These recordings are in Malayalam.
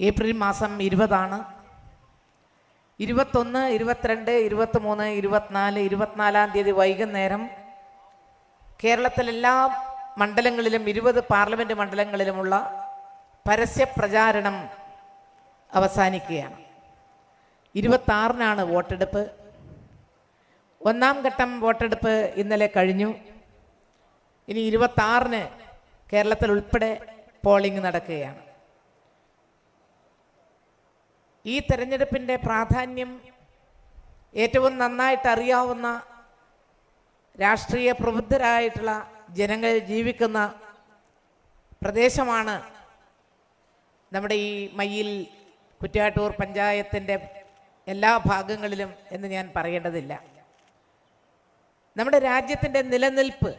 ഏപ്രിൽ മാസം ഇരുപതാണ്. ഇരുപത്തൊന്ന് ഇരുപത്തിരണ്ട് ഇരുപത്തിമൂന്ന് ഇരുപത്തിനാല് ഇരുപത്തിനാലാം തീയതി വൈകുന്നേരം കേരളത്തിലെല്ലാ മണ്ഡലങ്ങളിലും ഇരുപത് പാർലമെന്റ് മണ്ഡലങ്ങളിലുമുള്ള പരസ്യ പ്രചാരണം അവസാനിക്കുകയാണ്. ഇരുപത്താറിനാണ് വോട്ടെടുപ്പ്. ഒന്നാം ഘട്ടം വോട്ടെടുപ്പ് ഇന്നലെ കഴിഞ്ഞു. ഇനി ഇരുപത്താറിന് കേരളത്തിൽ ഉൾപ്പെടെ പോളിംഗ് നടക്കുകയാണ്. ഈ തെരഞ്ഞെടുപ്പിന്റെ പ്രാധാന്യം ഏറ്റവും നന്നായിട്ട് അറിയാവുന്ന രാഷ്ട്രീയ പ്രബുദ്ധരായിട്ടുള്ള ജനങ്ങൾ ജീവിക്കുന്ന പ്രദേശമാണ് നമ്മുടെ ഈ മയ്യിൽ കുറ്റ്യാട്ടൂർ പഞ്ചായത്തിന്റെ എല്ലാ ഭാഗങ്ങളിലും എന്ന് ഞാൻ പറയേണ്ടതില്ല. നമ്മുടെ രാജ്യത്തിന്റെ നിലനിൽപ്പ്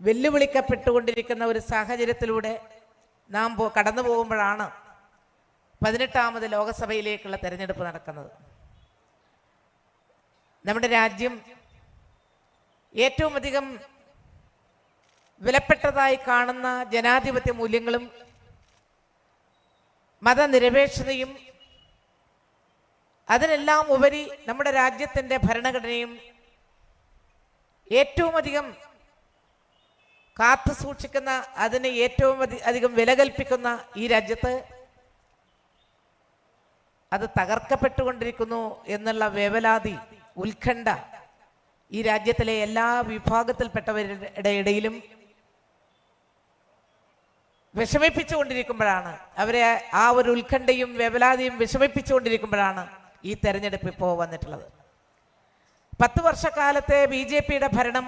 വെല്ലുവിളിക്കപ്പെട്ടുകൊണ്ടിരിക്കുന്ന ഒരു സാഹചര്യത്തിലൂടെ നാം കടന്നു പോകുമ്പോഴാണ് പതിനെട്ടാമത് ലോകസഭയിലേക്കുള്ള തെരഞ്ഞെടുപ്പ് നടക്കുന്നത്. നമ്മുടെ രാജ്യം ഏറ്റവും അധികം വിലപ്പെട്ടതായി കാണുന്ന ജനാധിപത്യ മൂല്യങ്ങളും മതനിരപേക്ഷതയും അതിനെല്ലാം ഉപരി നമ്മുടെ രാജ്യത്തിന്റെ ഭരണഘടനയും ഏറ്റവും അധികം കാത്തു സൂക്ഷിക്കുന്ന അതിന് ഏറ്റവും അധികം വില കൽപ്പിക്കുന്ന ഈ രാജ്യത്ത് അത് തകർക്കപ്പെട്ടുകൊണ്ടിരിക്കുന്നു എന്നുള്ള വേവലാതി ഉത്കണ്ഠ ഈ രാജ്യത്തിലെ എല്ലാ വിഭാഗത്തിൽപ്പെട്ടവരുടെ ഇടയിലും വിഷമിപ്പിച്ചുകൊണ്ടിരിക്കുമ്പോഴാണ്. അവരെ ആ ഒരു ഉത്കണ്ഠയും വേവലാതിയും വിഷമിപ്പിച്ചുകൊണ്ടിരിക്കുമ്പോഴാണ് ഈ തെരഞ്ഞെടുപ്പ് ഇപ്പോൾ വന്നിട്ടുള്ളത്. പത്ത് വർഷക്കാലത്തെ ബി ജെ പിയുടെ ഭരണം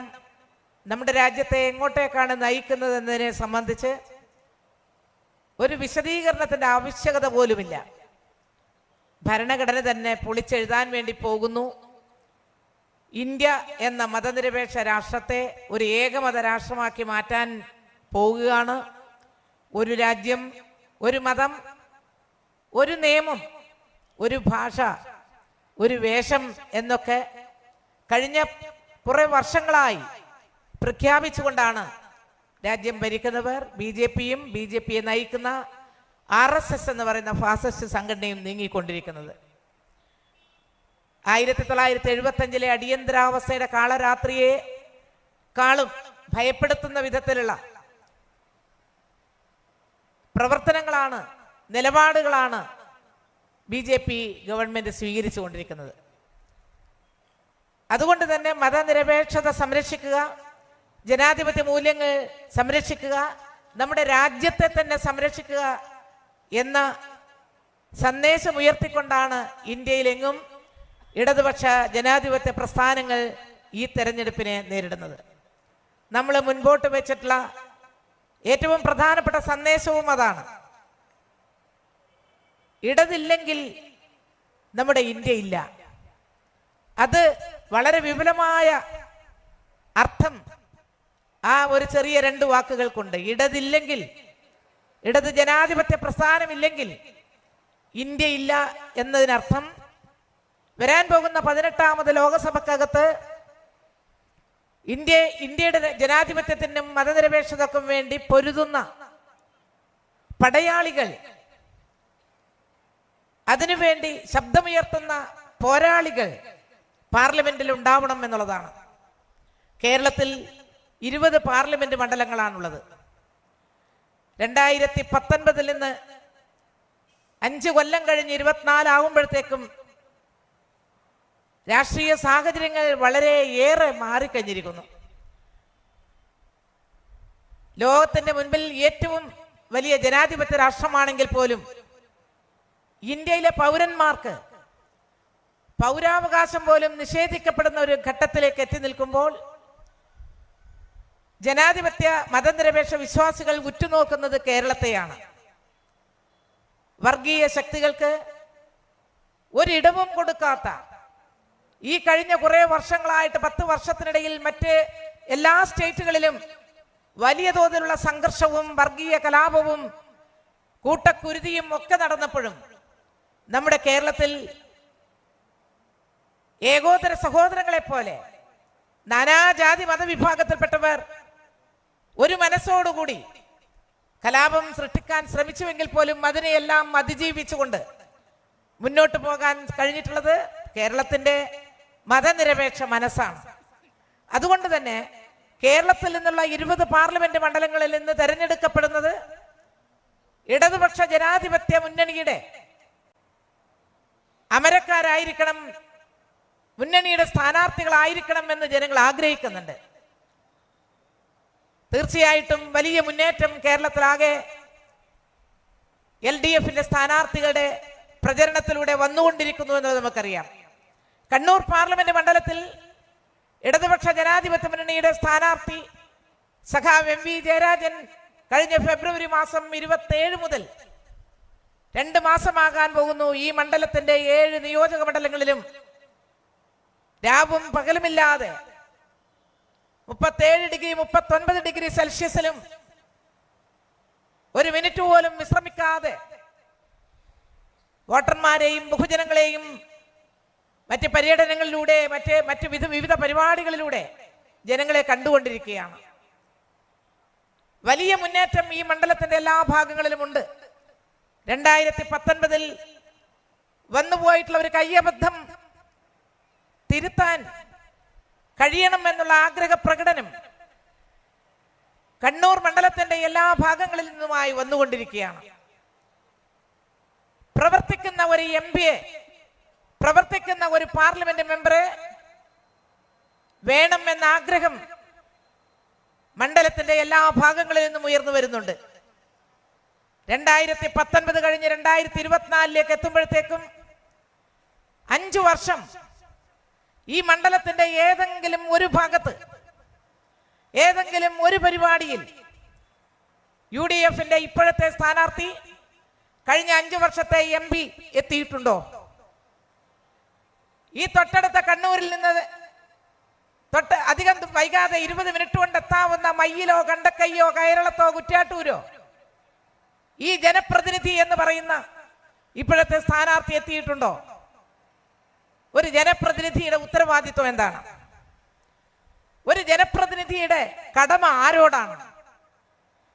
നമ്മുടെ രാജ്യത്തെ എങ്ങോട്ടേക്കാണ് നയിക്കുന്നത് എന്നതിനെ സംബന്ധിച്ച് ഒരു വിശദീകരണത്തിന്റെ ആവശ്യകത പോലുമില്ല. ഭരണഘടന തന്നെ പൊളിച്ചെഴുതാൻ വേണ്ടി പോകുന്നു. ഇന്ത്യ എന്ന മതനിരപേക്ഷ രാഷ്ട്രത്തെ ഒരു ഏകമത രാഷ്ട്രമാക്കി മാറ്റാൻ പോകുകയാണ്. ഒരു രാജ്യം ഒരു മതം ഒരു നിയമം ഒരു ഭാഷ ഒരു വേഷം എന്നൊക്കെ കഴിഞ്ഞ കുറേ വർഷങ്ങളായി പ്രഖ്യാപിച്ചുകൊണ്ടാണ് രാജ്യം ഭരിക്കുന്നവർ. ബി ജെ പിയും ബി ജെ പിയെ നയിക്കുന്ന ആർ എസ് എസ് എന്ന് പറയുന്ന ഫാസിസ്റ്റ് സംഘടനയും നീങ്ങിക്കൊണ്ടിരിക്കുന്നത്. ആയിരത്തി തൊള്ളായിരത്തി എഴുപത്തി അഞ്ചിലെ അടിയന്തരാവസ്ഥയുടെ കാളരാത്രിയെ കാളും ഭയപ്പെടുത്തുന്ന വിധത്തിലുള്ള പ്രവർത്തനങ്ങളാണ് നിലപാടുകളാണ് ബി ജെ പി ഗവൺമെന്റ് സ്വീകരിച്ചുകൊണ്ടിരിക്കുന്നത്. അതുകൊണ്ട് തന്നെ മതനിരപേക്ഷത സംരക്ഷിക്കുക ജനാധിപത്യ മൂല്യങ്ങൾ സംരക്ഷിക്കുക നമ്മുടെ രാജ്യത്തെ തന്നെ സംരക്ഷിക്കുക എന്ന സന്ദേശം ഉയർത്തിക്കൊണ്ടാണ് ഇന്ത്യയിലെങ്ങും ഇടതുപക്ഷ ജനാധിപത്യ പ്രസ്ഥാനങ്ങൾ ഈ തെരഞ്ഞെടുപ്പിനെ നേരിടുന്നത്. നമ്മൾ മുൻപോട്ട് വെച്ചിട്ടുള്ള ഏറ്റവും പ്രധാനപ്പെട്ട സന്ദേശവും അതാണ്. ഇടതില്ലെങ്കിൽ നമ്മുടെ ഇന്ത്യ ഇല്ല. അത് വളരെ വിപുലമായ അർത്ഥം ആ ഒരു ചെറിയ രണ്ട് വാക്കുകൾക്കുണ്ട്. ഇടതില്ലെങ്കിൽ ഇടത് ജനാധിപത്യ പ്രസ്ഥാനമില്ലെങ്കിൽ ഇന്ത്യയില്ല എന്നതിനർത്ഥം വരാൻ പോകുന്ന പതിനെട്ടാമത് ലോകസഭക്കകത്ത് ഇന്ത്യ ഇന്ത്യയുടെ ജനാധിപത്യത്തിനും മതനിരപേക്ഷതക്കും വേണ്ടി പൊരുതുന്ന പടയാളികൾ അതിനുവേണ്ടി ശബ്ദമുയർത്തുന്ന പോരാളികൾ പാർലമെന്റിൽ ഉണ്ടാവണം എന്നുള്ളതാണ്. കേരളത്തിൽ ഇരുപത് പാർലമെന്റ് മണ്ഡലങ്ങളാണുള്ളത്. രണ്ടായിരത്തി പത്തൊൻപതിൽ നിന്ന് അഞ്ച് കൊല്ലം കഴിഞ്ഞ് ഇരുപത്തിനാലാവുമ്പോഴത്തേക്കും രാഷ്ട്രീയ സാഹചര്യങ്ങൾ വളരെ ഏറെ മാറിക്കഴിഞ്ഞിരിക്കുന്നു. ലോകത്തിന്റെ മുൻപിൽ ഏറ്റവും വലിയ ജനാധിപത്യ രാഷ്ട്രമാണെങ്കിൽ പോലും ഇന്ത്യയിലെ പൗരന്മാർക്ക് പൗരാവകാശം പോലും നിഷേധിക്കപ്പെടുന്ന ഒരു ഘട്ടത്തിലേക്ക് എത്തി നിൽക്കുമ്പോൾ ജനാധിപത്യ മതനിരപേക്ഷ വിശ്വാസികൾ ഉറ്റുനോക്കുന്നത് കേരളത്തെയാണ്. വർഗീയ ശക്തികൾക്ക് ഒരിടവും കൊടുക്കാത്ത ഈ കഴിഞ്ഞ കുറെ വർഷങ്ങളായിട്ട് പത്ത് വർഷത്തിനിടയിൽ മറ്റ് എല്ലാ സ്റ്റേറ്റുകളിലും വലിയ തോതിലുള്ള സംഘർഷവും വർഗീയ കലാപവും കൂട്ടക്കുരുതിയും ഒക്കെ നടന്നപ്പോഴും നമ്മുടെ കേരളത്തിൽ ഏകോദര സഹോദരങ്ങളെ പോലെ നാനാജാതി മതവിഭാഗത്തിൽപ്പെട്ടവർ ഒരു മനസ്സോടുകൂടി കലാപം സൃഷ്ടിക്കാൻ ശ്രമിച്ചുവെങ്കിൽ പോലും അതിനെയെല്ലാം അതിജീവിച്ചുകൊണ്ട് മുന്നോട്ട് പോകാൻ കഴിഞ്ഞിട്ടുള്ളത് കേരളത്തിന്റെ മതനിരപേക്ഷ മനസ്സാണ്. അതുകൊണ്ട് തന്നെ കേരളത്തിൽ നിന്നുള്ള ഇരുപത് പാർലമെന്റ് മണ്ഡലങ്ങളിൽ നിന്ന് തെരഞ്ഞെടുക്കപ്പെടുന്നത് ഇടതുപക്ഷ ജനാധിപത്യ മുന്നണിയുടെ അമരക്കാരായിരിക്കണം മുന്നണിയുടെ സ്ഥാനാർത്ഥികളായിരിക്കണം എന്ന് ജനങ്ങൾ ആഗ്രഹിക്കുന്നുണ്ട്. തീർച്ചയായിട്ടും വലിയ മുന്നേറ്റം കേരളത്തിലാകെ എൽ ഡി എഫിന്റെ സ്ഥാനാർത്ഥികളുടെ പ്രചരണത്തിലൂടെ വന്നുകൊണ്ടിരിക്കുന്നു എന്ന് നമുക്കറിയാം. കണ്ണൂർ പാർലമെന്റ് മണ്ഡലത്തിൽ ഇടതുപക്ഷ ജനാധിപത്യ മുന്നണിയുടെ സ്ഥാനാർത്ഥി സഖാവ് എം വി ജയരാജൻ കഴിഞ്ഞ ഫെബ്രുവരി മാസം ഇരുപത്തേഴ് മുതൽ രണ്ട് മാസമാകാൻ പോകുന്നു. ഈ മണ്ഡലത്തിന്റെ ഏഴ് നിയോജക മണ്ഡലങ്ങളിലും രാവും പകലുമില്ലാതെ മുപ്പത്തേഴ് ഡിഗ്രി മുപ്പത്തൊൻപത് ഡിഗ്രി സെൽഷ്യസിലും ഒരു മിനിറ്റ് പോലും വിശ്രമിക്കാതെ വോട്ടർമാരെയും ബഹുജനങ്ങളെയും മറ്റ് പര്യടനങ്ങളിലൂടെ മറ്റ് മറ്റ് വിധ വിവിധ പരിപാടികളിലൂടെ ജനങ്ങളെ കണ്ടുകൊണ്ടിരിക്കുകയാണ്. വലിയ മുന്നേറ്റം ഈ മണ്ഡലത്തിന്റെ എല്ലാ ഭാഗങ്ങളിലുമുണ്ട്. രണ്ടായിരത്തി പത്തൊൻപതിൽ വന്നുപോയിട്ടുള്ള ഒരു കയ്യബദ്ധം തിരുത്താൻ കഴിയണം എന്നുള്ള ആഗ്രഹ പ്രകടനം കണ്ണൂർ മണ്ഡലത്തിന്റെ എല്ലാ ഭാഗങ്ങളിൽ നിന്നുമായി വന്നുകൊണ്ടിരിക്കുകയാണ്. പ്രവർത്തിക്കുന്ന ഒരു എം പിയെ പ്രവർത്തിക്കുന്ന ഒരു പാർലമെന്റ് മെമ്പറെ വേണം എന്ന ആഗ്രഹം മണ്ഡലത്തിന്റെ എല്ലാ ഭാഗങ്ങളിൽ നിന്നും ഉയർന്നു വരുന്നുണ്ട്. രണ്ടായിരത്തി പത്തൊൻപത് കഴിഞ്ഞ് രണ്ടായിരത്തി ഇരുപത്തിനാലിലേക്ക് എത്തുമ്പോഴത്തേക്കും അഞ്ചു വർഷം ഈ മണ്ഡലത്തിന്റെ ഏതെങ്കിലും ഒരു ഭാഗത്ത് ഏതെങ്കിലും ഒരു പരിപാടിയിൽ യു ഡി എഫിന്റെ ഇപ്പോഴത്തെ സ്ഥാനാർത്ഥി കഴിഞ്ഞ അഞ്ചു വർഷത്തെ എം പി എത്തിയിട്ടുണ്ടോ? ഈ തൊട്ടടുത്ത കണ്ണൂരിൽ നിന്ന് തൊട്ട് അധികം വൈകാതെ ഇരുപത് മിനിറ്റ് കൊണ്ട് എത്താവുന്ന മയ്യിലോ കണ്ടക്കയ്യോ കൈരളത്തോ കുറ്റാട്ടൂരോ ഈ ജനപ്രതിനിധി എന്ന് പറയുന്ന ഇപ്പോഴത്തെ സ്ഥാനാർത്ഥി എത്തിയിട്ടുണ്ടോ? ഒരു ജനപ്രതിനിധിയുടെ ഉത്തരവാദിത്വം എന്താണ്? ഒരു ജനപ്രതിനിധിയുടെ കടമ ആരോടാണ്?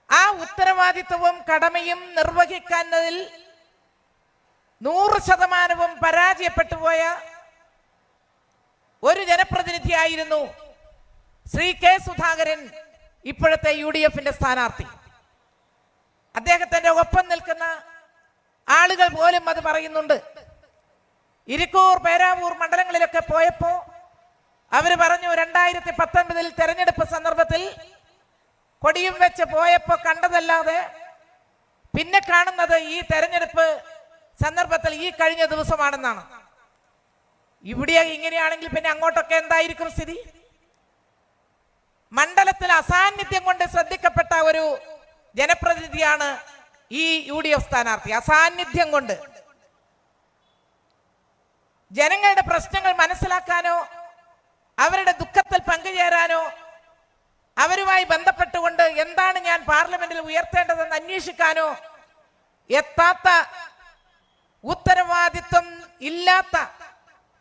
ആ ഉത്തരവാദിത്വവും കടമയും നിർവഹിക്കുന്നതിൽ നൂറ് ശതമാനവും പരാജയപ്പെട്ടു പോയ ഒരു ജനപ്രതിനിധിയായിരുന്നു ശ്രീ കെ സുധാകരൻ ഇപ്പോഴത്തെ യു ഡി എഫിന്റെ സ്ഥാനാർത്ഥി. അദ്ദേഹത്തിന്റെ ഒപ്പം നിൽക്കുന്ന ആളുകൾ പോലും അത് പറയുന്നുണ്ട്. ഇരിക്കൂർ പേരാവൂർ മണ്ഡലങ്ങളിലൊക്കെ പോയപ്പോ അവർ പറഞ്ഞു രണ്ടായിരത്തി പത്തൊൻപതിൽ തെരഞ്ഞെടുപ്പ് സന്ദർഭത്തിൽ കൊടിയും വെച്ച് പോയപ്പോ കണ്ടതല്ലാതെ പിന്നെ കാണുന്നത് ഈ തെരഞ്ഞെടുപ്പ് സന്ദർഭത്തിൽ ഈ കഴിഞ്ഞ ദിവസമാണെന്നാണ്. ഇവിടെ ഇങ്ങനെയാണെങ്കിൽ പിന്നെ അങ്ങോട്ടൊക്കെ എന്തായിരിക്കും സ്ഥിതി? മണ്ഡലത്തിൽ അസാന്നിധ്യം കൊണ്ട് ശ്രദ്ധിക്കപ്പെട്ട ഒരു ജനപ്രതിനിധിയാണ് ഈ യു ഡി എഫ് സ്ഥാനാർത്ഥി. അസാന്നിധ്യം കൊണ്ട്. ജനങ്ങളുടെ പ്രശ്നങ്ങൾ മനസ്സിലാക്കാനോ അവരുടെ ദുഃഖത്തിൽ പങ്കുചേരാനോ അവരുമായി ബന്ധപ്പെട്ടുകൊണ്ട് എന്താണ് ഞാൻ പാർലമെന്റിൽ ഉയർത്തേണ്ടതെന്ന് അന്വേഷിക്കാനോ എത്താത്ത ഉത്തരവാദിത്വം ഇല്ലാത്ത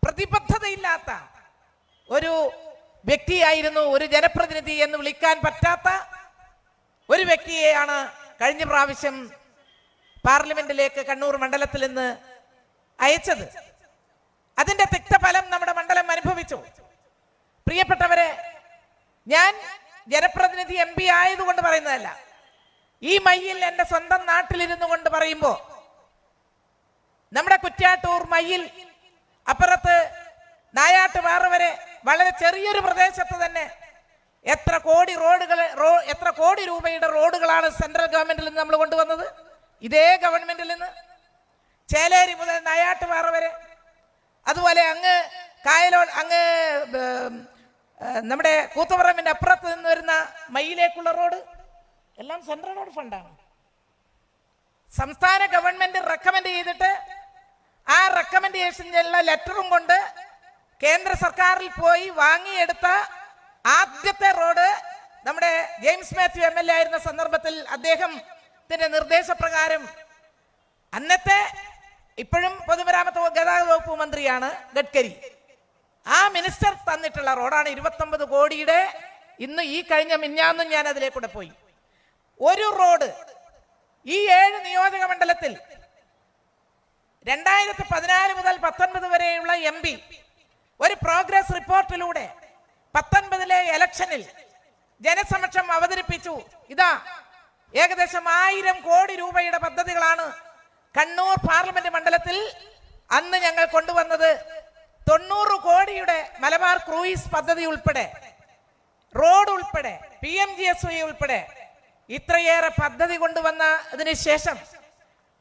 പ്രതിബദ്ധതയില്ലാത്ത ഒരു വ്യക്തിയായിരുന്നു ഒരു ജനപ്രതിനിധി എന്ന് വിളിക്കാൻ പറ്റാത്ത ഒരു വ്യക്തിയെയാണ് കഴിഞ്ഞ പ്രാവശ്യം പാർലമെന്റിലേക്ക് കണ്ണൂർ മണ്ഡലത്തിൽ നിന്ന് അയച്ചത്. അതിന്റെ തിക്തഫലം നമ്മുടെ മണ്ഡലം അനുഭവിച്ചു. പ്രിയപ്പെട്ടവരെ ഞാൻ ജനപ്രതിനിധി എം പി ആയതുകൊണ്ട് പറയുന്നതല്ല. ഈ മയ്യിൽ എന്റെ സ്വന്തം നാട്ടിലിരുന്നു കൊണ്ട് പറയുമ്പോ നമ്മുടെ കുറ്റ്യാട്ടൂർ മയ്യിൽ അപ്പുറത്ത് നായാട്ടുപാറ വരെ വളരെ ചെറിയൊരു പ്രദേശത്ത് തന്നെ എത്ര കോടി റോഡുകൾ എത്ര കോടി രൂപയുടെ റോഡുകളാണ് സെൻട്രൽ ഗവൺമെന്റിൽ നിന്ന് നമ്മൾ കൊണ്ടുവന്നത്? ഇതേ ഗവൺമെന്റിൽ നിന്ന്. ചേലേരി മുതൽ നായാട്ട് വാറ് വരെ അതുപോലെ അങ്ങ് കായലോ അങ്ങ് നമ്മുടെ കൂത്തുപറമ്പിന്റെ അപ്പുറത്ത് നിന്ന് വരുന്ന മയിലേക്കുള്ള റോഡ് എല്ലാം സെൻട്രൽ റോഡ് ഫണ്ടാണ്. സംസ്ഥാന ഗവൺമെന്റ് റെക്കമെൻഡ് ചെയ്തിട്ട് ആ റെക്കമെൻഡേഷനിലുള്ള ലെറ്ററും കൊണ്ട് കേന്ദ്ര സർക്കാരിൽ പോയി വാങ്ങിയെടുത്ത ആദ്യത്തെ റോഡ് നമ്മുടെ James Mathew M L A ആയിരുന്ന സന്ദർഭത്തിൽ അദ്ദേഹത്തിന്റെ നിർദ്ദേശപ്രകാരം അന്നത്തെ ഇപ്പോഴും പൊതുമരാമത്ത് ഗതാഗത വകുപ്പ് മന്ത്രിയാണ് ഗഡ്കരി. ആ മിനിസ്റ്റർ തന്നിട്ടുള്ള റോഡാണ് ഇരുപത്തൊമ്പത് കോടിയുടെ ഇന്ന് ഈ കഴിഞ്ഞ മിന്നാന്നും ഞാൻ അതിലേക്കൂടെ പോയി. ഒരു റോഡ് ഈ ഏഴ് നിയോജക മണ്ഡലത്തിൽ രണ്ടായിരത്തി പതിനാല് മുതൽ പത്തൊൻപത് വരെയുള്ള എം പി ഒരു പ്രോഗ്രസ് റിപ്പോർട്ടിലൂടെ പത്തൊൻപതിലെ എലക്ഷനിൽ ജനസമക്ഷം അവതരിപ്പിച്ചു. ഇതാ ഏകദേശം ആയിരം കോടി രൂപയുടെ പദ്ധതികളാണ് കണ്ണൂർ പാർലമെന്റ് മണ്ഡലത്തിൽ അന്ന് ഞങ്ങൾ കൊണ്ടുവന്നത് തൊണ്ണൂറ് കോടിയുടെ മലബാർ ക്രൂയിസ് പദ്ധതി ഉൾപ്പെടെ റോഡ് ഉൾപ്പെടെ P M G S Y ഉൾപ്പെടെ ഇത്രയേറെ പദ്ധതി കൊണ്ടുവന്നതിന് ശേഷം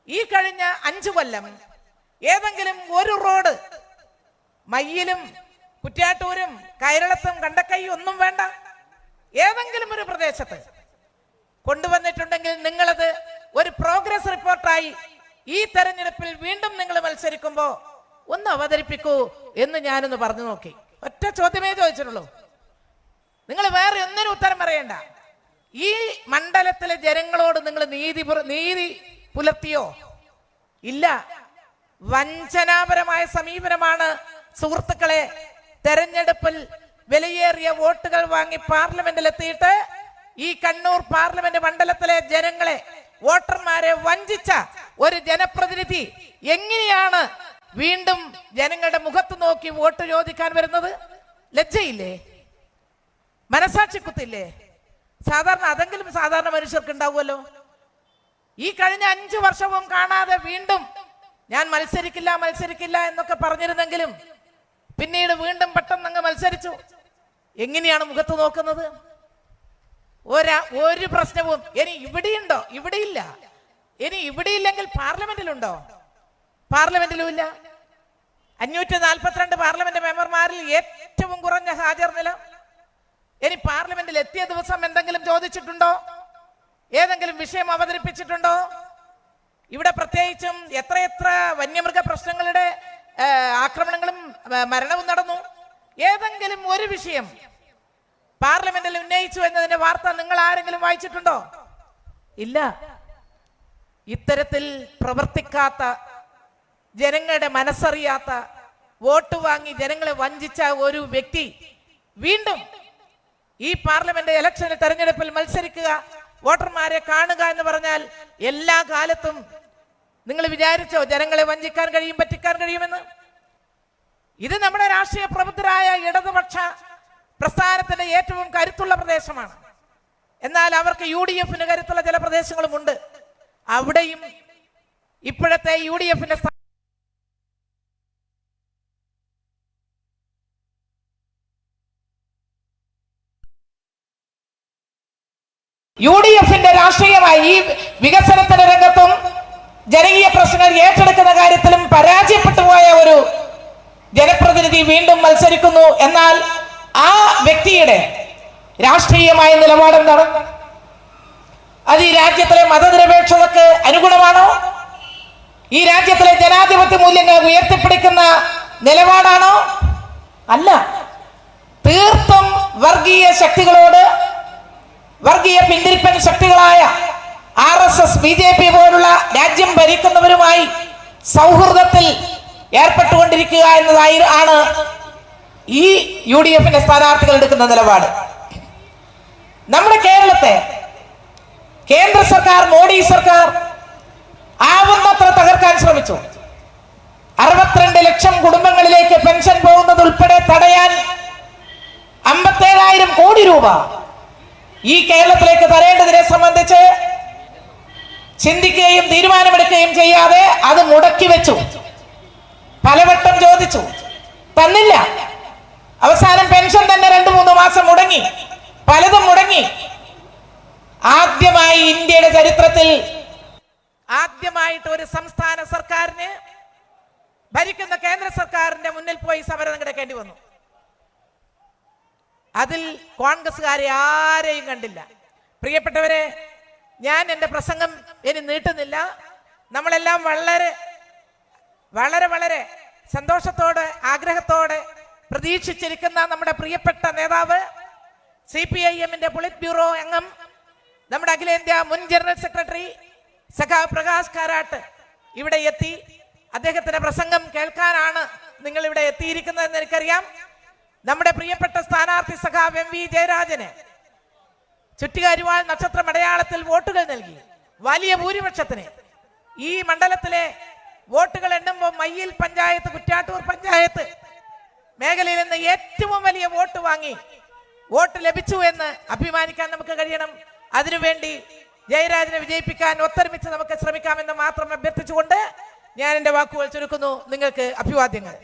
ഈ കഴിഞ്ഞ അഞ്ചു കൊല്ലം ഏതെങ്കിലും ഒരു റോഡ് മയ്യിലും കുറ്റ്യാട്ടൂരും കൈരളത്തും കണ്ടക്കൈ ഒന്നും വേണ്ട. ഏതെങ്കിലും ഒരു പ്രദേശത്ത് കൊണ്ടുവന്നിട്ടുണ്ടെങ്കിൽ നിങ്ങളത് ഒരു പ്രോഗ്രസ് റിപ്പോർട്ടായി ഈ തെരഞ്ഞെടുപ്പിൽ വീണ്ടും നിങ്ങൾ മത്സരിക്കുമ്പോൾ ഒന്ന് അവതരിപ്പിക്കൂ എന്ന് ഞാനൊന്ന് പറഞ്ഞു നോക്കി. ഒറ്റ ചോദ്യമേ ചോദിച്ചിട്ടുള്ളൂ. നിങ്ങൾ വേറെ ഒന്നിനും ഉത്തരം പറയണ്ട. ഈ മണ്ഡലത്തിലെ ജനങ്ങളോട് നിങ്ങൾ നീതി നീതി പുലർത്തിയോ? ഇല്ല. വഞ്ചനാപരമായ സമീപനമാണ് സുഹൃത്തുക്കളെ തെരഞ്ഞെടുപ്പിൽ വിലയേറിയ വോട്ടുകൾ വാങ്ങി പാർലമെന്റിൽ എത്തിയിട്ട് ഈ കണ്ണൂർ പാർലമെന്റ് മണ്ഡലത്തിലെ ജനങ്ങളെ വോട്ടർമാരെ വഞ്ചിച്ച ഒരു ജനപ്രതിനിധി എങ്ങനെയാണ് വീണ്ടും ജനങ്ങളുടെ മുഖത്ത് നോക്കി വോട്ട് ചോദിക്കാൻ വരുന്നത്? ലജ്ജയില്ലേ? മനസാക്ഷി കുത്തില്ലേ സാധാരണ അതെങ്കിലും സാധാരണ മനുഷ്യർക്ക് ഉണ്ടാവുമല്ലോ ഈ കഴിഞ്ഞ അഞ്ചു വർഷവും കാണാതെ വീണ്ടും ഞാൻ മത്സരിക്കില്ല മത്സരിക്കില്ല എന്നൊക്കെ പറഞ്ഞിരുന്നെങ്കിലും പിന്നീട് വീണ്ടും പെട്ടെന്ന് അങ്ങ് മത്സരിച്ചു. എങ്ങനെയാണ് മുഖത്ത് നോക്കുന്നത്? ഒരാ ഒരു പ്രശ്നവും ഇനി ഇവിടെയുണ്ടോ? ഇവിടെയില്ല. ഇനി ഇവിടെ ഇല്ലെങ്കിൽ പാർലമെന്റിലുണ്ടോ? പാർലമെന്റിലും ഇല്ല അഞ്ഞൂറ്റി നാൽപ്പത്തിരണ്ട് പാർലമെന്റ് മെമ്പർമാരിൽ ഏറ്റവും കുറഞ്ഞ ഹാജർ നില. ഇനി പാർലമെന്റിൽ എത്തിയ ദിവസം എന്തെങ്കിലും ചോദിച്ചിട്ടുണ്ടോ? ഏതെങ്കിലും വിഷയം അവതരിപ്പിച്ചിട്ടുണ്ടോ? ഇവിടെ പ്രത്യേകിച്ചും എത്രയെത്ര വന്യമൃഗ പ്രശ്നങ്ങളുടെ ആക്രമണങ്ങളും മരണവും നടന്നു. ഏതെങ്കിലും ഒരു വിഷയം പാർലമെന്റിൽ ഉന്നയിച്ചു എന്നതിന്റെ വാർത്ത നിങ്ങൾ ആരെങ്കിലും വായിച്ചിട്ടുണ്ടോ? ഇല്ല. ഇത്തരത്തിൽ പ്രവർത്തിക്കാത്ത ജനങ്ങളുടെ മനസ്സറിയാത്ത വോട്ട് വാങ്ങി ജനങ്ങളെ വഞ്ചിച്ച ഒരു വ്യക്തി വീണ്ടും ഈ പാർലമെന്റ് ഇലക്ഷനിൽ തെരഞ്ഞെടുപ്പിൽ മത്സരിക്കുക വോട്ടർമാരെ കാണുക എന്ന് പറഞ്ഞാൽ എല്ലാ കാലത്തും നിങ്ങൾ വിചാരിച്ചോ ജനങ്ങളെ വഞ്ചിക്കാൻ കഴിയും പറ്റിക്കാൻ കഴിയുമെന്ന്? ഇത് നമ്മുടെ രാഷ്ട്രീയ പ്രബുദ്ധരായ ഇടതുപക്ഷ പ്രസ്ഥാനത്തിന്റെ ഏറ്റവും കരുത്തുള്ള പ്രദേശമാണ്. എന്നാൽ അവർക്ക് യു ഡി എഫിന് കരുത്തുള്ള ചില പ്രദേശങ്ങളുമുണ്ട്. അവിടെയും ഇപ്പോഴത്തെ യു ഡി എഫിന്റെ യു ഡി എഫിന്റെ രാഷ്ട്രീയമായി ഈ വികസനത്തിന്റെ രംഗത്തും ജനകീയ പ്രശ്നങ്ങൾ ഏറ്റെടുക്കുന്ന കാര്യത്തിലും പരാജയപ്പെട്ടു പോയ ഒരു ജനപ്രതിനിധി വീണ്ടും മത്സരിക്കുന്നു എന്നാൽ ആ വ്യക്തിയുടെ രാഷ്ട്രീയമായ നിലപാടെന്താണ്? അത് ഈ രാജ്യത്തിലെ മതനിരപേക്ഷതക്ക് അനുഗുണമാണോ ഈ രാജ്യത്തിലെ ജനാധിപത്യ മൂല്യങ്ങൾ ഉയർത്തിപ്പിടിക്കുന്ന നിലപാടാണോ? അല്ല. തീർത്തും വർഗീയ ശക്തികളോട് വർഗീയ പിന്തിരിപ്പൻ ശക്തികളായ R S S B J P പോലുള്ള രാജ്യം ഭരിക്കുന്നവരുമായി സൗഹൃദത്തിൽ ഏർപ്പെട്ടുകൊണ്ടിരിക്കുക എന്നതായി ആണ് ഈ യു ഡി എഫിന്റെ സ്ഥാനാർത്ഥികൾ എടുക്കുന്ന നിലപാട്. നമ്മുടെ കേരളത്തെ കേന്ദ്ര സർക്കാർ മോഡി സർക്കാർ ആവുന്നത്ര തകർക്കാൻ ശ്രമിച്ചു. അറുപത്തിരണ്ട് ലക്ഷം കുടുംബങ്ങളിലേക്ക് പെൻഷൻ പോകുന്നത് ഉൾപ്പെടെ തടയാൻ അമ്പത്തേഴായിരം കോടി രൂപ ഈ കേരളത്തിലേക്ക് തരേണ്ടതിനെ സംബന്ധിച്ച് ചിന്തിക്കുകയും തീരുമാനമെടുക്കുകയും ചെയ്യാതെ അത് മുടക്കി വെച്ചു. പലവട്ടം ചോദിച്ചു. തന്നില്ല. അവസാനം പെൻഷൻ തന്നെ രണ്ടു മൂന്ന് മാസം മുടങ്ങി. പലതും മുടങ്ങി. ആദ്യമായി ഇന്ത്യയുടെ ചരിത്രത്തിൽ ആദ്യമായിട്ട് ഒരു സംസ്ഥാന സർക്കാരിന് ഭരിക്കുന്ന കേന്ദ്ര സർക്കാരിന്റെ മുന്നിൽ പോയി സമരം കിടക്കേണ്ടി വന്നു. അതിൽ കോൺഗ്രസ്സുകാരെ ആരെയും കണ്ടില്ല. പ്രിയപ്പെട്ടവരെ ഞാൻ എന്റെ പ്രസംഗം ഇനി നീട്ടുന്നില്ല. നമ്മളെല്ലാം വളരെ വളരെ വളരെ സന്തോഷത്തോടെ ആഗ്രഹത്തോടെ പ്രതീക്ഷിച്ചിരിക്കുന്ന നമ്മുടെ പ്രിയപ്പെട്ട നേതാവ് സി പി ഐ എമ്മിന്റെ പൊളിറ്റ് ബ്യൂറോ അംഗം നമ്മുടെ അഖിലേന്ത്യാ മുൻ ജനറൽ സെക്രട്ടറി സഖാ പ്രകാശ് കാരാട്ട് ഇവിടെ എത്തി. അദ്ദേഹത്തിന്റെ പ്രസംഗം കേൾക്കാനാണ് നിങ്ങൾ ഇവിടെ എത്തിയിരിക്കുന്നതെന്ന് എനിക്കറിയാം. നമ്മുടെ പ്രിയപ്പെട്ട സ്ഥാനാർത്ഥി സഖാവ് എം വി ജയരാജന് ചുറ്റുകാരിവാൾ നക്ഷത്ര അടയാളത്തിൽ വോട്ടുകൾ നൽകി. വലിയ ഭൂരിപക്ഷത്തിന് ഈ മണ്ഡലത്തിലെ വോട്ടുകൾ എണ്ണുമ്പോൾ മയ്യിൽ പഞ്ചായത്ത് കുറ്റാട്ടൂർ പഞ്ചായത്ത് മേഖലയിൽ നിന്ന് ഏറ്റവും വലിയ വോട്ട് വാങ്ങി വോട്ട് ലഭിച്ചു എന്ന് അഭിമാനിക്കാൻ നമുക്ക് കഴിയണം. അതിനുവേണ്ടി ജയരാജനെ വിജയിപ്പിക്കാൻ ഒത്തൊരുമിച്ച് നമുക്ക് ശ്രമിക്കാമെന്ന് മാത്രം അഭ്യർത്ഥിച്ചുകൊണ്ട് ഞാൻ എന്റെ വാക്കുകൾ ചുരുക്കുന്നു. നിങ്ങൾക്ക് അഭിവാദ്യങ്ങൾ.